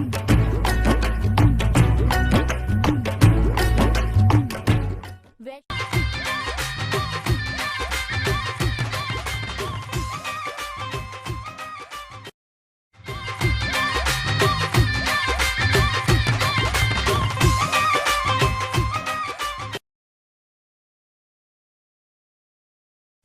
Mm-hmm.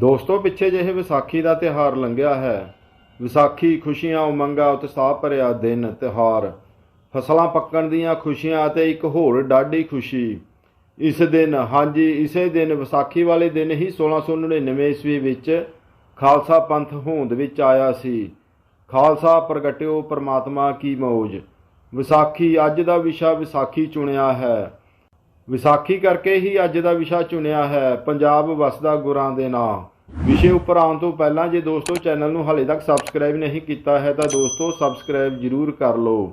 ਦੋਸਤੋ, ਪਿੱਛੇ ਜਿਹੇ ਵਿਸਾਖੀ ਦਾ ਤਿਹਾਰ ਲੰਘਿਆ ਹੈ। ਵਿਸਾਖੀ ਖੁਸ਼ੀਆਂ ਉਮੰਗਾਂ ਉਤਸ਼ਾਹ ਭਰਿਆ ਦਿਨ ਤਿਹਾਰ ਫਸਲਾਂ ਪੱਕਣ ਦੀਆਂ ਖੁਸ਼ੀਆਂ ਅਤੇ ਇੱਕ ਹੋਰ ਡਾਢੀ ਖੁਸ਼ੀ। ਇਸ ਦਿਨ, ਹਾਂਜੀ, ਇਸੇ ਦਿਨ ਵਿਸਾਖੀ ਵਾਲੇ ਦਿਨ ਹੀ 1699 ਈਸਵੀ ਵਿੱਚ ਖਾਲਸਾ ਪੰਥ ਹੋਂਦ ਵਿੱਚ ਆਇਆ ਸੀ। ਖਾਲਸਾ ਪ੍ਰਗਟਿਓ ਪ੍ਰਮਾਤਮਾ ਕੀ ਮੌਜ। ਵਿਸਾਖੀ ਅੱਜ ਦਾ ਵਿਸ਼ਾ ਵਿਸਾਖੀ ਚੁਣਿਆ ਹੈ। ਵਿਸਾਖੀ ਕਰਕੇ ਹੀ ਅੱਜ ਦਾ ਵਿਸ਼ਾ ਚੁਣਿਆ ਹੈ। ਪੰਜਾਬ ਵਸਦਾ ਗੁਰਾਂ ਦੇ ਨਾਂ। ਵਿਸ਼ੇ ਉੱਪਰ ਆਉਣ ਤੋਂ ਪਹਿਲਾਂ ਜੇ ਦੋਸਤੋ ਚੈਨਲ ਨੂੰ ਹਾਲੇ ਤੱਕ ਸਬਸਕ੍ਰਾਈਬ ਨਹੀਂ ਕੀਤਾ ਹੈ ਤਾਂ ਦੋਸਤੋ ਸਬਸਕ੍ਰਾਈਬ ਜ਼ਰੂਰ ਕਰ ਲਓ।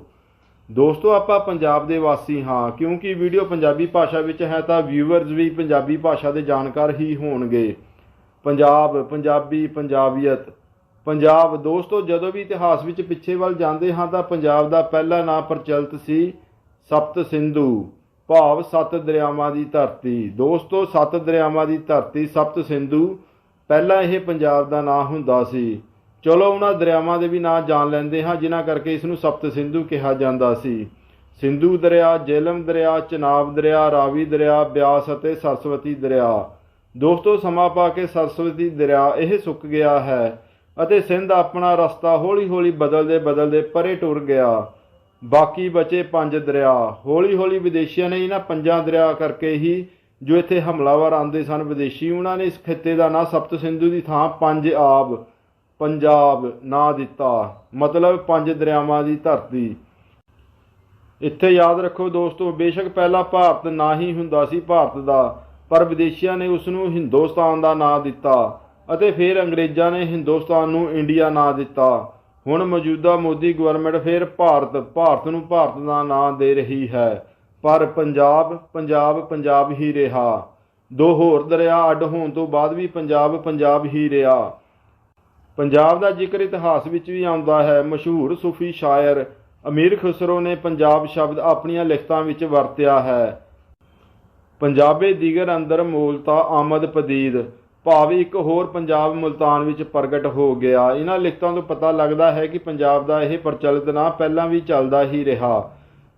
ਦੋਸਤੋ ਆਪਾਂ ਪੰਜਾਬ ਦੇ ਵਾਸੀ ਹਾਂ, ਕਿਉਂਕਿ ਵੀਡੀਓ ਪੰਜਾਬੀ ਭਾਸ਼ਾ ਵਿੱਚ ਹੈ ਤਾਂ ਵਿਊਅਰਸ ਵੀ ਪੰਜਾਬੀ ਭਾਸ਼ਾ ਦੇ ਜਾਣਕਾਰ ਹੀ ਹੋਣਗੇ। ਪੰਜਾਬ, ਪੰਜਾਬੀ, ਪੰਜਾਬੀਅਤ। ਪੰਜਾਬ, ਦੋਸਤੋ ਜਦੋਂ ਵੀ ਇਤਿਹਾਸ ਵਿੱਚ ਪਿੱਛੇ ਵੱਲ ਜਾਂਦੇ ਹਾਂ ਤਾਂ ਪੰਜਾਬ ਦਾ ਪਹਿਲਾ ਨਾਂ ਪ੍ਰਚਲਿਤ ਸੀ ਸਪਤ ਸਿੰਧੂ। ਭਾਵ ਸੱਤ ਦਰਿਆਵਾਂ ਦੀ ਧਰਤੀ। ਦੋਸਤੋ, ਸੱਤ ਦਰਿਆਵਾਂ ਦੀ ਧਰਤੀ ਸਪਤ ਸਿੰਧੂ। ਪਹਿਲਾਂ ਇਹ ਪੰਜਾਬ ਦਾ ਨਾਂ ਹੁੰਦਾ ਸੀ। ਚਲੋ, ਉਹਨਾਂ ਦਰਿਆਵਾਂ ਦੇ ਵੀ ਨਾਂ ਜਾਣ ਲੈਂਦੇ ਹਾਂ, ਜਿਨ੍ਹਾਂ ਕਰਕੇ ਇਸ ਨੂੰ ਸਪਤ ਸਿੰਧੂ ਕਿਹਾ ਜਾਂਦਾ ਸੀ। ਸਿੰਧੂ ਦਰਿਆ ਜੇਲਮ ਦਰਿਆ, ਚਨਾਬ ਦਰਿਆ, ਰਾਵੀ ਦਰਿਆ, ਬਿਆਸ ਅਤੇ ਸਰਸਵਤੀ ਦਰਿਆ। ਦੋਸਤੋ, ਸਮਾਂ ਪਾ ਕੇ ਸਰਸਵਤੀ ਦਰਿਆ ਇਹ ਸੁੱਕ ਗਿਆ ਹੈ ਅਤੇ ਸਿੰਧ ਆਪਣਾ ਰਸਤਾ ਹੌਲੀ-ਹੌਲੀ ਬਦਲਦੇ ਬਦਲਦੇ ਪਰੇ ਟੁਰ ਗਿਆ। ਬਾਕੀ ਬਚੇ ਪੰਜ ਦਰਿਆ। ਹੌਲੀ-ਹੌਲੀ ਵਿਦੇਸ਼ੀਆਂ ਨੇ ਇਹਨਾਂ ਪੰਜਾਂ ਦਰਿਆ ਕਰਕੇ ਹੀ, ਜੋ ਇੱਥੇ ਹਮਲਾਵਰ ਆਉਂਦੇ ਸਨ ਵਿਦੇਸ਼ੀ, ਉਹਨਾਂ ਨੇ ਇਸ ਖਿੱਤੇ ਦਾ ਨਾਂ ਸਪਤ ਸਿੰਧੂ ਦੀ ਥਾਂ ਪੰਜ ਆਬ, ਪੰਜਾਬ ਨਾਂ ਦਿੱਤਾ। ਮਤਲਬ ਪੰਜ ਦਰਿਆਵਾਂ ਦੀ ਧਰਤੀ। ਇੱਥੇ ਯਾਦ ਰੱਖੋ ਦੋਸਤੋ, ਬੇਸ਼ੱਕ ਪਹਿਲਾਂ ਭਾਰਤ ਨਾ ਹੀ ਹੁੰਦਾ ਸੀ ਭਾਰਤ ਦਾ, ਪਰ ਵਿਦੇਸ਼ੀਆਂ ਨੇ ਉਸ ਨੂੰ ਹਿੰਦੁਸਤਾਨ ਦਾ ਨਾਂ ਦਿੱਤਾ ਅਤੇ ਫਿਰ ਅੰਗਰੇਜ਼ਾਂ ਨੇ ਹਿੰਦੁਸਤਾਨ ਨੂੰ ਇੰਡੀਆ ਨਾਂ ਦਿੱਤਾ। ਹੁਣ ਮੌਜੂਦਾ ਮੋਦੀ ਗਵਰਨਮੈਂਟ ਫਿਰ ਭਾਰਤ ਭਾਰਤ ਨੂੰ ਭਾਰਤ ਦਾ ਨਾਂ ਦੇ ਰਹੀ ਹੈ। ਪਰ ਪੰਜਾਬ ਪੰਜਾਬ ਪੰਜਾਬ ਹੀ ਰਿਹਾ। ਦੋ ਹੋਰ ਦਰਿਆ ਅੱਡ ਹੋਣ ਤੋਂ ਬਾਅਦ ਵੀ ਪੰਜਾਬ ਪੰਜਾਬ ਹੀ ਰਿਹਾ। ਪੰਜਾਬ ਦਾ ਜ਼ਿਕਰ ਇਤਿਹਾਸ ਵਿੱਚ ਵੀ ਆਉਂਦਾ ਹੈ। ਮਸ਼ਹੂਰ ਸੂਫੀ ਸ਼ਾਇਰ ਅਮੀਰ ਖੁਸਰੋ ਨੇ ਪੰਜਾਬ ਸ਼ਬਦ ਆਪਣੀਆਂ ਲਿਖਤਾਂ ਵਿੱਚ ਵਰਤਿਆ ਹੈ। ਪੰਜਾਬੇ ਦੀਗਰ ਅੰਦਰ ਮੂਲਤਾ ਆਮਦ ਪਦੀਦ। ਭਾਵ ਇੱਕ ਹੋਰ ਪੰਜਾਬ ਮੁਲਤਾਨ ਵਿੱਚ ਪ੍ਰਗਟ ਹੋ ਗਿਆ, ਇਹਨਾਂ ਲਿਖਤਾਂ ਤੋਂ ਪਤਾ ਲੱਗਦਾ ਹੈ ਕਿ ਪੰਜਾਬ ਦਾ ਇਹ ਪ੍ਰਚਲਿਤ ਨਾਂ ਪਹਿਲਾਂ ਵੀ ਚੱਲਦਾ ਹੀ ਰਿਹਾ।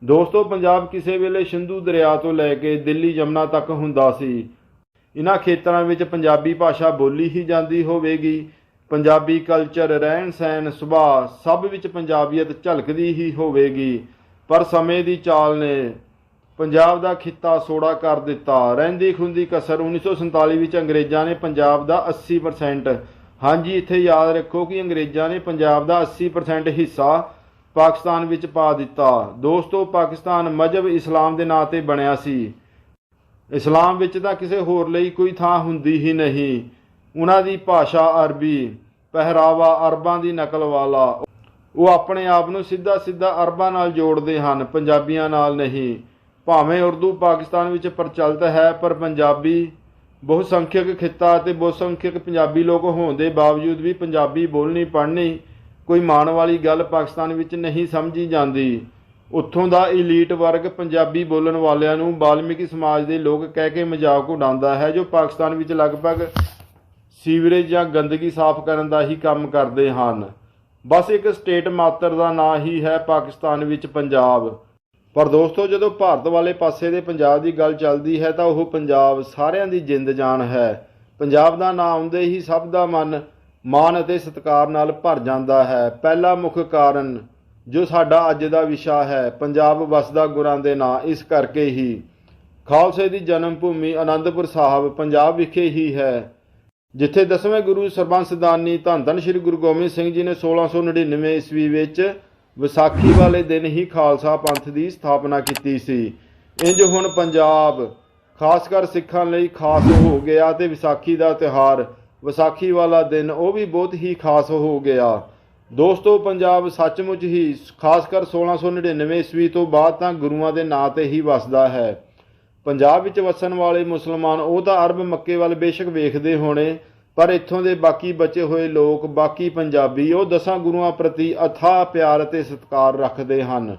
ਦੋਸਤੋ, ਪੰਜਾਬ ਕਿਸੇ ਵੇਲੇ ਸਿੰਧੂ ਦਰਿਆ ਤੋਂ ਲੈ ਕੇ ਦਿੱਲੀ ਜਮਨਾ ਤੱਕ ਹੁੰਦਾ ਸੀ। ਇਹਨਾਂ ਖੇਤਰਾਂ ਵਿੱਚ ਪੰਜਾਬੀ ਭਾਸ਼ਾ ਬੋਲੀ ਹੀ ਜਾਂਦੀ ਹੋਵੇਗੀ। ਪੰਜਾਬੀ ਕਲਚਰ ਰਹਿਣ ਸਹਿਣ, ਸੁਭਾਅ ਸਭ ਵਿੱਚ ਪੰਜਾਬੀਅਤ ਝਲਕਦੀ ਹੀ ਹੋਵੇਗੀ। ਪਰ ਸਮੇਂ ਦੀ ਚਾਲ ਨੇ ਪੰਜਾਬ ਦਾ ਖਿੱਤਾ ਸੋੜਾ ਕਰ ਦਿੱਤਾ। ਰਹਿੰਦੀ ਖੁੰਦੀ ਕਸਰ 1947 ਵਿੱਚ ਅੰਗਰੇਜ਼ਾਂ ਨੇ ਪੰਜਾਬ ਦਾ 80% ਹਾਂਜੀ, ਇੱਥੇ ਯਾਦ ਰੱਖੋ ਕਿ ਅੰਗਰੇਜ਼ਾਂ ਨੇ ਪੰਜਾਬ ਦਾ 80% ਹਿੱਸਾ ਪਾਕਿਸਤਾਨ ਵਿੱਚ ਪਾ ਦਿੱਤਾ। ਦੋਸਤੋ, ਪਾਕਿਸਤਾਨ ਮਜਹਬ ਇਸਲਾਮ ਦੇ ਨਾਂ ਤੇ ਬਣਿਆ ਸੀ। ਇਸਲਾਮ ਵਿੱਚ ਤਾਂ ਕਿਸੇ ਹੋਰ ਲਈ ਕੋਈ ਥਾਂ ਹੁੰਦੀ ਹੀ ਨਹੀਂ। ਉਹਨਾਂ ਦੀ ਭਾਸ਼ਾ ਅਰਬੀ, ਪਹਿਰਾਵਾ ਅਰਬਾਂ ਦੀ ਨਕਲ ਵਾਲਾ। ਉਹ ਆਪਣੇ ਆਪ ਨੂੰ ਸਿੱਧਾ ਸਿੱਧਾ ਅਰਬਾਂ ਨਾਲ ਜੋੜਦੇ ਹਨ, ਪੰਜਾਬੀਆਂ ਨਾਲ ਨਹੀਂ। ਭਾਵੇਂ ਉਰਦੂ ਪਾਕਿਸਤਾਨ ਵਿੱਚ ਪ੍ਰਚਲਿਤ ਹੈ, ਪਰ ਪੰਜਾਬੀ ਬਹੁ ਸੰਖਿਅਕ ਖਿੱਤਾ ਅਤੇ ਬਹੁ ਸੰਖਿਅਕ ਪੰਜਾਬੀ ਲੋਕ ਹੋਣ ਦੇ ਬਾਵਜੂਦ ਵੀ ਪੰਜਾਬੀ ਬੋਲਣੀ, ਪੜ੍ਹਨੀ ਕੋਈ ਮਾਣ ਵਾਲੀ ਗੱਲ ਪਾਕਿਸਤਾਨ ਵਿੱਚ ਨਹੀਂ ਸਮਝੀ ਜਾਂਦੀ। ਉੱਥੋਂ ਦਾ ਇਲੀਟ ਵਰਗ ਪੰਜਾਬੀ ਬੋਲਣ ਵਾਲਿਆਂ ਨੂੰ ਬਾਲਮੀਕੀ ਸਮਾਜ ਦੇ ਲੋਕ ਕਹਿ ਕੇ ਮਜ਼ਾਕ ਉਡਾਉਂਦਾ ਹੈ, ਜੋ ਪਾਕਿਸਤਾਨ ਵਿੱਚ ਲਗਭਗ ਸੀਵਰੇਜ ਜਾਂ ਗੰਦਗੀ ਸਾਫ਼ ਕਰਨ ਦਾ ਹੀ ਕੰਮ ਕਰਦੇ ਹਨ। ਬਸ ਇੱਕ ਸਟੇਟ ਮਾਤਰ ਦਾ ਨਾਂ ਹੀ ਹੈ ਪਾਕਿਸਤਾਨ ਵਿੱਚ ਪੰਜਾਬ। ਪਰ ਦੋਸਤੋ, ਜਦੋਂ ਭਾਰਤ ਵਾਲੇ ਪਾਸੇ ਦੇ ਪੰਜਾਬ ਦੀ ਗੱਲ ਚੱਲਦੀ ਹੈ ਤਾਂ ਉਹ ਪੰਜਾਬ ਸਾਰਿਆਂ ਦੀ ਜਿੰਦ ਜਾਨ ਹੈ। ਪੰਜਾਬ ਦਾ ਨਾਂ ਆਉਂਦੇ ਹੀ ਸਭ ਦਾ ਮਨ ਮਾਣ ਅਤੇ ਸਤਿਕਾਰ ਨਾਲ ਭਰ ਜਾਂਦਾ ਹੈ। ਪਹਿਲਾ ਮੁੱਖ ਕਾਰਨ ਜੋ ਸਾਡਾ ਅੱਜ ਦਾ ਵਿਸ਼ਾ ਹੈ, ਪੰਜਾਬ ਵਸਦਾ ਗੁਰਾਂ ਦੇ ਨਾਂ, ਇਸ ਕਰਕੇ ਹੀ। ਖਾਲਸੇ ਦੀ ਜਨਮ ਭੂਮੀ ਆਨੰਦਪੁਰ ਸਾਹਿਬ, ਪੰਜਾਬ ਵਿਖੇ ਹੀ ਹੈ, ਜਿੱਥੇ ਦਸਵੇਂ ਗੁਰੂ ਸਰਬੰਸਦਾਨੀ ਧੰਨ ਧੰਨ ਸ੍ਰੀ ਗੁਰੂ ਗੋਬਿੰਦ ਸਿੰਘ ਜੀ ਨੇ 1699 ਈਸਵੀ ਵਿੱਚ ਵਿਸਾਖੀ ਵਾਲੇ ਦਿਨ ਹੀ ਖਾਲਸਾ ਪੰਥ ਦੀ ਸਥਾਪਨਾ ਕੀਤੀ ਸੀ। ਇੰਜ ਹੁਣ ਪੰਜਾਬ, ਖਾਸ ਕਰ ਸਿੱਖਾਂ ਲਈ ਖਾਸ ਹੋ ਗਿਆ ਤੇ ਵਿਸਾਖੀ ਦਾ ਤਿਉਹਾਰ, ਵਿਸਾਖੀ ਵਾਲਾ ਦਿਨ ਉਹ ਵੀ ਬਹੁਤ ਹੀ ਖਾਸ ਹੋ ਗਿਆ। ਦੋਸਤੋ, ਪੰਜਾਬ ਸੱਚਮੁੱਚ ਹੀ ਖਾਸ ਕਰ 1699 ਈਸਵੀ ਤੋਂ ਬਾਅਦ ਤਾਂ ਗੁਰੂਆਂ ਦੇ ਨਾਂ ਤੇ ਹੀ ਵਸਦਾ ਹੈ। ਪੰਜਾਬ ਵਿੱਚ ਵਸਣ ਵਾਲੇ ਮੁਸਲਮਾਨ ਉਹ ਤਾਂ ਅਰਬ ਮੱਕੇ ਵੱਲ ਬੇਸ਼ੱਕ ਵੇਖਦੇ ਹੋਣੇ ਪਰ ਇੱਥੋਂ ਦੇ ਬਾਕੀ ਬਚੇ ਹੋਏ ਲੋਕ, ਬਾਕੀ ਪੰਜਾਬੀ, ਉਹ ਦਸਾਂ ਗੁਰੂਆਂ ਪ੍ਰਤੀ ਅਥਾਹ ਪਿਆਰ ਅਤੇ ਸਤਿਕਾਰ ਰੱਖਦੇ ਹਨ।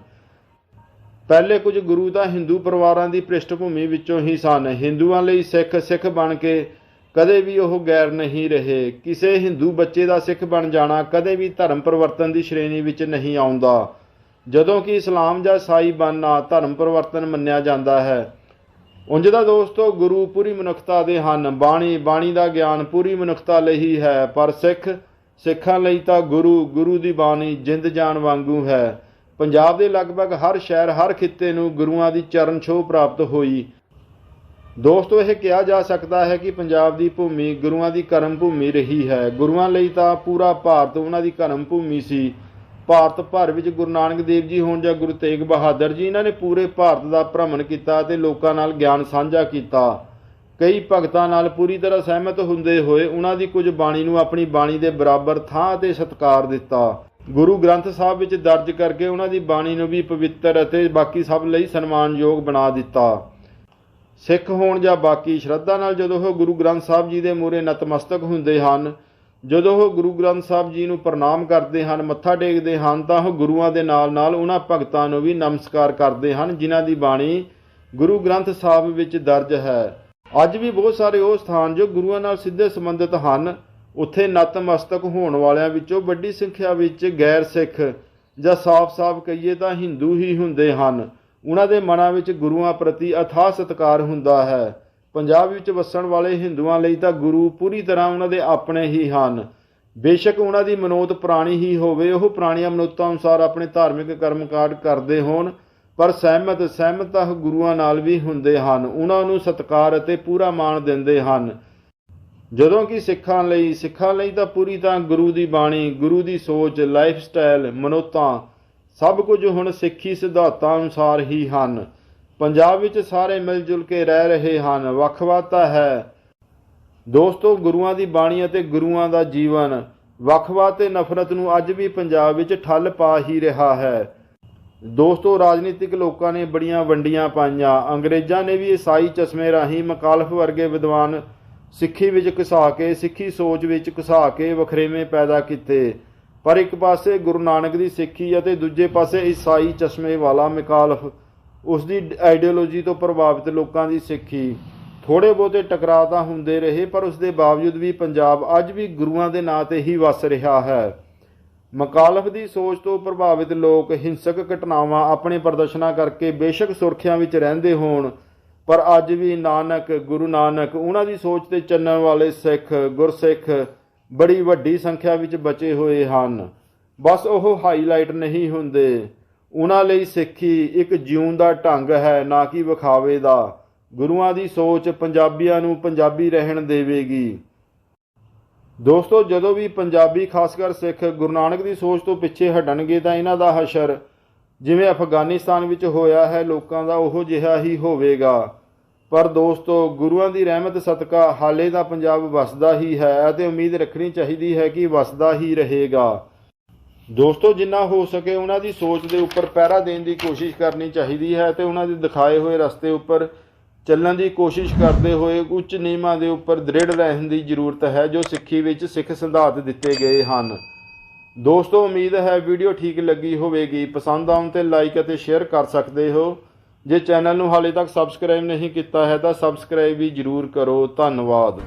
ਪਹਿਲੇ ਕੁਝ ਗੁਰੂ ਤਾਂ ਹਿੰਦੂ ਪਰਿਵਾਰਾਂ ਦੀ ਪ੍ਰਿਸ਼ਠਭੂਮੀ ਵਿੱਚੋਂ ਹੀ ਸਨ। ਹਿੰਦੂਆਂ ਲਈ ਸਿੱਖ ਸਿੱਖ ਬਣ ਕੇ ਕਦੇ ਵੀ ਉਹ ਗੈਰ ਨਹੀਂ ਰਹੇ। ਕਿਸੇ ਹਿੰਦੂ ਬੱਚੇ ਦਾ ਸਿੱਖ ਬਣ ਜਾਣਾ ਕਦੇ ਵੀ ਧਰਮ ਪਰਿਵਰਤਨ ਦੀ ਸ਼੍ਰੇਣੀ ਵਿੱਚ ਨਹੀਂ ਆਉਂਦਾ। ਜਦੋਂ ਕਿ ਇਸਲਾਮ ਜਾਂ ਈਸਾਈ ਬਣਨਾ ਧਰਮ ਪਰਿਵਰਤਨ ਮੰਨਿਆ ਜਾਂਦਾ ਹੈ। ਉਂਝ ਦਾ ਦੋਸਤੋ ਗੁਰੂ ਪੂਰੀ ਮਨੁੱਖਤਾ ਦੇ ਹਨ। ਬਾਣੀ ਬਾਣੀ ਦਾ ਗਿਆਨ ਪੂਰੀ ਮਨੁੱਖਤਾ ਲਈ ਹੀ ਹੈ, ਪਰ ਸਿੱਖ, ਸਿੱਖਾਂ ਲਈ ਤਾਂ ਗੁਰੂ ਗੁਰੂ ਦੀ ਬਾਣੀ ਜਿੰਦ ਜਾਨ ਵਾਂਗੂ ਹੈ। ਪੰਜਾਬ ਦੇ ਲਗਭਗ ਹਰ ਸ਼ਹਿਰ, ਹਰ ਖਿੱਤੇ ਨੂੰ ਗੁਰੂਆਂ ਦੀ ਚਰਨ ਛੋਹ ਪ੍ਰਾਪਤ ਹੋਈ। ਦੋਸਤੋ, ਇਹ ਕਿਹਾ ਜਾ ਸਕਦਾ ਹੈ ਕਿ ਪੰਜਾਬ ਦੀ ਭੂਮੀ ਗੁਰੂਆਂ ਦੀ ਕਰਮ ਭੂਮੀ ਰਹੀ ਹੈ। ਗੁਰੂਆਂ ਲਈ ਤਾਂ ਪੂਰਾ ਭਾਰਤ ਉਹਨਾਂ ਦੀ ਕਰਮ ਭੂਮੀ ਸੀ। ਭਾਰਤ ਭਰ ਵਿੱਚ ਗੁਰੂ ਨਾਨਕ ਦੇਵ ਜੀ ਹੋਣ ਜਾਂ ਗੁਰੂ ਤੇਗ ਬਹਾਦਰ ਜੀ, ਇਹਨਾਂ ਨੇ ਪੂਰੇ ਭਾਰਤ ਦਾ ਭ੍ਰਮਣ ਕੀਤਾ ਤੇ ਲੋਕਾਂ ਨਾਲ ਗਿਆਨ ਸਾਂਝਾ ਕੀਤਾ। ਕਈ ਭਗਤਾਂ ਨਾਲ ਪੂਰੀ ਤਰ੍ਹਾਂ ਸਹਿਮਤ ਹੁੰਦੇ ਹੋਏ ਉਹਨਾਂ ਦੀ ਕੁਝ ਬਾਣੀ ਨੂੰ ਆਪਣੀ ਬਾਣੀ ਦੇ ਬਰਾਬਰ ਥਾਂ ਤੇ ਸਤਿਕਾਰ ਦਿੱਤਾ। ਗੁਰੂ ਗ੍ਰੰਥ ਸਾਹਿਬ ਵਿੱਚ ਦਰਜ ਕਰਕੇ ਉਹਨਾਂ ਦੀ ਬਾਣੀ ਨੂੰ ਵੀ ਪਵਿੱਤਰ ਅਤੇ ਬਾਕੀ ਸਭ ਲਈ ਸਨਮਾਨਯੋਗ ਬਣਾ ਦਿੱਤਾ। ਸਿੱਖ ਹੋਣ ਜਾਂ ਬਾਕੀ ਸ਼ਰਧਾ ਨਾਲ ਜਦੋਂ ਉਹ ਗੁਰੂ ਗ੍ਰੰਥ ਸਾਹਿਬ ਜੀ ਦੇ ਮੂਹਰੇ ਨਤਮਸਤਕ ਹੁੰਦੇ ਹਨ ਜਦੋਂ ਉਹ ਗੁਰੂ ਗ੍ਰੰਥ ਸਾਹਿਬ ਜੀ ਨੂੰ ਪ੍ਰਣਾਮ ਕਰਦੇ ਹਨ, ਮੱਥਾ ਟੇਕਦੇ ਹਨ, ਤਾਂ ਉਹ ਗੁਰੂਆਂ ਦੇ ਨਾਲ-ਨਾਲ ਉਹਨਾਂ ਭਗਤਾਂ ਨੂੰ ਵੀ ਨਮਸਕਾਰ ਕਰਦੇ ਹਨ, ਜਿਨ੍ਹਾਂ ਦੀ ਬਾਣੀ ਗੁਰੂ ਗ੍ਰੰਥ ਸਾਹਿਬ ਵਿੱਚ ਦਰਜ ਹੈ। ਅੱਜ ਵੀ ਬਹੁਤ ਸਾਰੇ ਉਹ ਸਥਾਨ ਜੋ ਗੁਰੂਆਂ ਨਾਲ ਸਿੱਧੇ ਸੰਬੰਧਿਤ ਹਨ, ਉੱਥੇ ਨਤਮਸਤਕ ਹੋਣ ਵਾਲਿਆਂ ਵਿੱਚੋਂ ਵੱਡੀ ਸੰਖਿਆ ਵਿੱਚ ਗੈਰ ਸਿੱਖ ਜਾਂ ਸਾਫ਼-ਸਾਫ਼ ਕਹੀਏ ਤਾਂ ਹਿੰਦੂ ਹੀ ਹੁੰਦੇ ਹਨ। ਉਹਨਾਂ ਦੇ ਮਨਾਂ ਵਿੱਚ ਗੁਰੂਆਂ ਪ੍ਰਤੀ ਅਥਾਹ ਸਤਿਕਾਰ ਹੁੰਦਾ ਹੈ। ਪੰਜਾਬ ਵਿੱਚ ਵਸਣ ਵਾਲੇ ਹਿੰਦੂਆਂ ਲਈ ਤਾਂ ਗੁਰੂ ਪੂਰੀ ਤਰ੍ਹਾਂ ਉਹਨਾਂ ਦੇ ਆਪਣੇ ਹੀ ਹਨ। ਬੇਸ਼ੱਕ ਉਹਨਾਂ ਦੀ ਮਨੋਤ ਪੁਰਾਣੀ ਹੀ ਹੋਵੇ, ਉਹ ਪੁਰਾਣੀਆਂ ਮਨੋਤਾਂ ਅਨੁਸਾਰ ਆਪਣੇ ਧਾਰਮਿਕ ਕਰਮਕਾਂਡ ਕਰਦੇ ਹੋਣ, ਪਰ ਸਹਿਮਤ ਸਹਿਮਤ ਗੁਰੂਆਂ ਨਾਲ ਵੀ ਹੁੰਦੇ ਹਨ। ਉਹਨਾਂ ਨੂੰ ਸਤਿਕਾਰ ਅਤੇ ਪੂਰਾ ਮਾਣ ਦਿੰਦੇ ਹਨ। ਜਦੋਂ ਕਿ ਸਿੱਖਾਂ ਲਈ ਸਿੱਖਾਂ ਲਈ ਤਾਂ ਪੂਰੀ ਤਾਂ ਗੁਰੂ ਦੀ ਬਾਣੀ, ਗੁਰੂ ਦੀ ਸੋਚ, ਲਾਈਫ ਸਟਾਈਲ, ਮਨੋਤਾਂ ਸਭ ਕੁਝ ਹੁਣ ਸਿੱਖੀ ਸਿਧਾਂਤਾਂ ਅਨੁਸਾਰ ਹੀ ਹਨ। ਪੰਜਾਬ ਵਿੱਚ ਸਾਰੇ ਮਿਲ ਜੁਲ ਕੇ ਰਹਿ ਰਹੇ ਹਨ। ਵੱਖਵਾਤਾ ਹੈ। ਦੋਸਤੋ, ਗੁਰੂਆਂ ਦੀ ਬਾਣੀ ਅਤੇ ਗੁਰੂਆਂ ਦਾ ਜੀਵਨ। ਵੱਖਵਾਦ ਤੇ ਨਫ਼ਰਤ ਨੂੰ ਅੱਜ ਵੀ ਪੰਜਾਬ ਵਿੱਚ ਠੱਲ ਪਾ ਹੀ ਰਿਹਾ ਹੈ। ਦੋਸਤੋ, ਰਾਜਨੀਤਿਕ ਲੋਕਾਂ ਨੇ ਬੜੀਆਂ ਵੰਡੀਆਂ ਪਾਈਆਂ। ਅੰਗਰੇਜ਼ਾਂ ਨੇ ਵੀ ਈਸਾਈ ਚਸ਼ਮੇ ਰਾਹੀਂ ਮਕਾਲਫ ਵਰਗੇ ਵਿਦਵਾਨ ਸਿੱਖੀ ਵਿੱਚ ਘਸਾ ਕੇ, ਸਿੱਖੀ ਸੋਚ ਵਿੱਚ ਘਸਾ ਕੇ ਵਖਰੇਵੇਂ ਪੈਦਾ ਕੀਤੇ। ਪਰ ਇੱਕ ਪਾਸੇ ਗੁਰੂ ਨਾਨਕ ਦੀ ਸਿੱਖੀ ਅਤੇ ਦੂਜੇ ਪਾਸੇ ਈਸਾਈ ਚਸ਼ਮੇ ਵਾਲਾ ਮਕਾਲਫ ਉਸ ਦੀ ਆਈਡੀਓਲੋਜੀ ਤੋਂ ਪ੍ਰਭਾਵਿਤ ਲੋਕਾਂ ਦੀ ਸਿੱਖੀ। ਥੋੜੇ ਬਹੁਤੇ ਟਕਰਾਅ ਤਾਂ ਹੁੰਦੇ ਰਹੇ, ਪਰ ਉਸ ਦੇ ਬਾਵਜੂਦ ਵੀ ਪੰਜਾਬ ਅੱਜ ਵੀ ਗੁਰੂਆਂ ਦੇ ਨਾਂ ਤੇ ਹੀ ਵਸ ਰਿਹਾ ਹੈ। ਮਕਾਲਫ ਦੀ ਸੋਚ ਤੋਂ ਪ੍ਰਭਾਵਿਤ ਲੋਕ ਹਿੰਸਕ ਘਟਨਾਵਾਂ ਆਪਣੇ ਪ੍ਰਦਰਸ਼ਨਾਂ ਕਰਕੇ ਬੇਸ਼ੱਕ ਸੁਰਖੀਆਂ ਵਿੱਚ ਰਹਿੰਦੇ ਹੋਣ, ਪਰ ਅੱਜ ਵੀ ਨਾਨਕ, ਗੁਰੂ ਨਾਨਕ, ਉਹਨਾਂ ਦੀ ਸੋਚ ਤੇ ਚੱਲਣ ਵਾਲੇ ਸਿੱਖ, ਗੁਰਸਿੱਖ ਬੜੀ ਵੱਡੀ ਸੰਖਿਆ ਵਿੱਚ ਬਚੇ ਹੋਏ ਹਨ। ਬਸ ਉਹ ਹਾਈਲਾਈਟ ਨਹੀਂ ਹੁੰਦੇ। ਉਹਨਾਂ ਲਈ ਸਿੱਖੀ ਇੱਕ ਜਿਉਣ ਦਾ ਢੰਗ ਹੈ, ਨਾ ਕਿ ਵਿਖਾਵੇ ਦਾ। ਗੁਰੂਆਂ ਦੀ ਸੋਚ ਪੰਜਾਬੀਆਂ ਨੂੰ ਪੰਜਾਬੀ ਰਹਿਣ ਦੇਵੇਗੀ। ਦੋਸਤੋ, ਜਦੋਂ ਵੀ ਪੰਜਾਬੀ ਖਾਸ ਕਰ ਸਿੱਖ ਗੁਰੂ ਨਾਨਕ ਦੀ ਸੋਚ ਤੋਂ ਪਿੱਛੇ ਹਟਣਗੇ ਤਾਂ ਇਹਨਾਂ ਦਾ ਹਸ਼ਰ ਜਿਵੇਂ ਅਫਗਾਨਿਸਤਾਨ ਵਿੱਚ ਹੋਇਆ ਹੈ, ਲੋਕਾਂ ਦਾ ਉਹੋ ਜਿਹਾ ਹੀ ਹੋਵੇਗਾ। ਪਰ ਦੋਸਤੋ, ਗੁਰੂਆਂ ਦੀ ਰਹਿਮਤ ਸਦਕਾ ਹਾਲੇ ਦਾ ਪੰਜਾਬ ਵਸਦਾ ਹੀ ਹੈ ਅਤੇ ਉਮੀਦ ਰੱਖਣੀ ਚਾਹੀਦੀ ਹੈ ਕਿ ਵਸਦਾ ਹੀ ਰਹੇਗਾ। ਦੋਸਤੋ, ਜਿੰਨਾ ਹੋ ਸਕੇ ਉਹਨਾਂ ਦੀ ਸੋਚ ਦੇ ਉੱਪਰ ਪਹਿਰਾ ਦੇਣ ਦੀ ਕੋਸ਼ਿਸ਼ ਕਰਨੀ ਚਾਹੀਦੀ ਹੈ ਤੇ ਉਹਨਾਂ ਦੇ ਦਿਖਾਏ ਹੋਏ ਰਸਤੇ ਉੱਪਰ ਚੱਲਣ ਦੀ ਕੋਸ਼ਿਸ਼ ਕਰਦੇ ਹੋਏ ਉੱਚ ਨਿਯਮਾਂ ਦੇ ਉੱਪਰ ਦ੍ਰਿੜ ਰਹਿਣ ਦੀ ਜ਼ਰੂਰਤ ਹੈ, ਜੋ ਸਿੱਖੀ ਵਿੱਚ ਸਿੱਖ ਸਿਧਾਂਤ ਦਿੱਤੇ ਗਏ ਹਨ। ਦੋਸਤੋ, ਉਮੀਦ ਹੈ ਵੀਡੀਓ ਠੀਕ ਲੱਗੀ ਹੋਵੇਗੀ। ਪਸੰਦ ਆਉਣ ਤੇ ਲਾਈਕ ਅਤੇ ਸ਼ੇਅਰ ਕਰ ਸਕਦੇ ਹੋ। ਜੇ ਚੈਨਲ ਨੂੰ ਹਾਲੇ ਤੱਕ ਸਬਸਕ੍ਰਾਈਬ ਨਹੀਂ ਕੀਤਾ ਹੈ ਤਾਂ ਸਬਸਕ੍ਰਾਈਬ ਵੀ ਜ਼ਰੂਰ ਕਰੋ। ਧੰਨਵਾਦ।